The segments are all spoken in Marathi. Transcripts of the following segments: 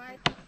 Bye.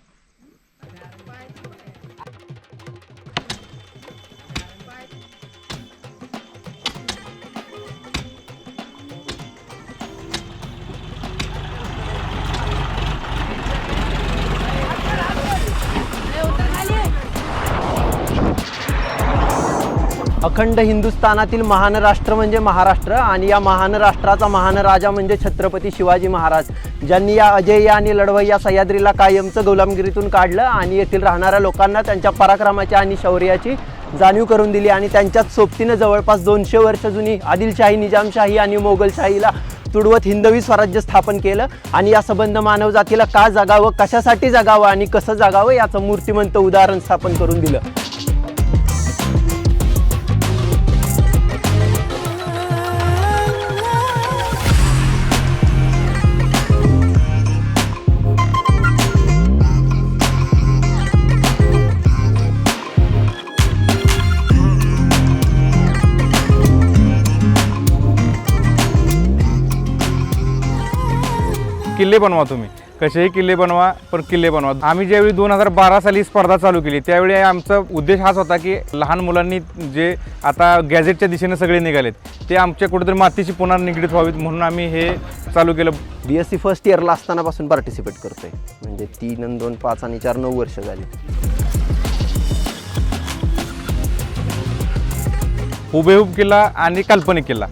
अखंड हिंदुस्थानातील महान राष्ट्र म्हणजे महाराष्ट्र आणि या महान राष्ट्राचा महान राजा म्हणजे छत्रपती शिवाजी महाराज ज्यांनी या अजय आणि लढवय्या सह्याद्रीला कायमचं गुलामगिरीतून काढलं आणि येथील राहणाऱ्या लोकांना त्यांच्या पराक्रमाची आणि शौर्याची जाणीव करून दिली आणि त्यांच्याच सोबतीनं जवळपास दोनशे वर्ष जुनी आदिलशाही निजामशाही आणि मोगलशाहीला तुडवत हिंदवी स्वराज्य स्थापन केलं आणि या संबंध मानवजातीला का जगावं कशासाठी जगावं आणि कसं जगावं याचं मूर्तिमंत उदाहरण स्थापन करून दिलं. किल्ले बनवा तुम्ही. कसेही किल्ले बनवा पण किल्ले बनवा. आम्ही ज्यावेळी दोन हजार बारा साली स्पर्धा चालू केली त्यावेळी आमचा उद्देश हाच होता की लहान मुलांनी जे आता गॅजेटच्या दिशेने सगळे निघालेत ते आमच्या कुठेतरी मातीशी पुन्हा निगडीत व्हावीत म्हणून आम्ही हे चालू केलं. बी एस सी फर्स्ट इयरला असतानापासून पार्टिसिपेट करतोय. म्हणजे तीन आणि दोन पाच आणि चार नऊ वर्ष झाली. हुबेहूब किल्ला आणि काल्पनिक किल्ला.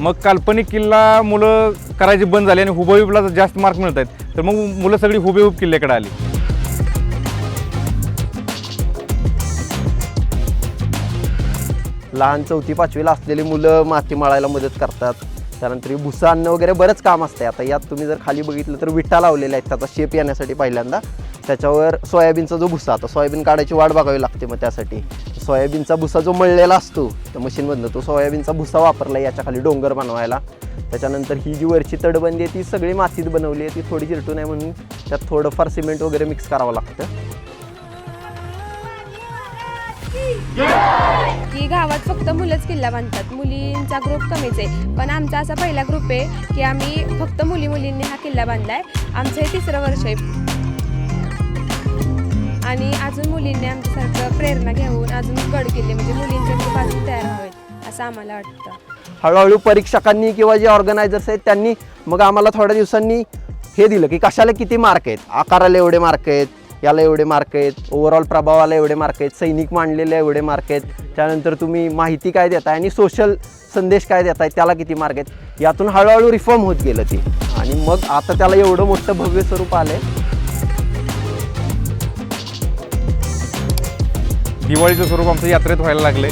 मग काल्पनिक किल्ला मुलं करायची बंद झाली आणि हुबेहूबला जास्त मार्क मिळत आहेत. तर मग मुलं सगळी हुबेहूब किल्ल्याकडे आली. लहान चौथी पाचवीला असलेली मुलं माती मळायला मदत करतात. त्यानंतर भुसा अन्न वगैरे बरंच काम असते. आता यात तुम्ही जर खाली बघितलं तर विटा लावलेल्या आहेत. त्याचा शेप येण्यासाठी पहिल्यांदा. त्याच्यावर सोयाबीनचा जो भुसा आता सोयाबीन काढायची वाट बघावी लागते मग त्यासाठी. सोयाबीनचा भुसा जो मळलेला असतो त्या मशीनमधनं तो सोयाबीनचा भुसा वापरला याच्या खाली डोंगर बनवायला. त्याच्यानंतर ही जी वरची तडबंदी आहे ती सगळी मातीत बनवली आहे. ती थोडी चिरटू नये म्हणून त्यात थोडंफार सिमेंट वगैरे मिक्स करावं लागतं. की गावात फक्त मुलंच किल्ला बांधतात. मुलींचा ग्रुप कमीच आहे. पण आमचा असा पहिला ग्रुप आहे की आम्ही फक्त मुली मुलींनी हा किल्ला बांधलाय. आमचं हे तिसरं वर्ष आहे. आणि अजून मुलींनी आमच्यासारखं प्रेरणा घेऊन अजून गड किल्ले म्हणजे मुलींचे ग्रुप अजून तयार व्हावेत असं आम्हाला वाटतं. हळूहळू परीक्षकांनी किंवा जे ऑर्गनायझर्स आहेत त्यांनी मग आम्हाला थोड्या दिवसांनी हे दिलं की कशाला किती मार्क आहेत? आकाराला एवढे मार्क आहेत याला एवढे मार्क आहेत ओव्हरऑल प्रभावाला एवढे मार्क आहेत सैनिक मांडलेले एवढे मार्क आहेत त्यानंतर तुम्ही माहिती काय देताय आणि सोशल संदेश काय देताय त्याला किती मार्क आहेत? यातून हळूहळू रिफॉर्म होत गेलं ते. आणि मग आता त्याला एवढं मोठं भव्य स्वरूप आलंय. दिवाळीचं स्वरूप आमचं यात्रेत व्हायला लागले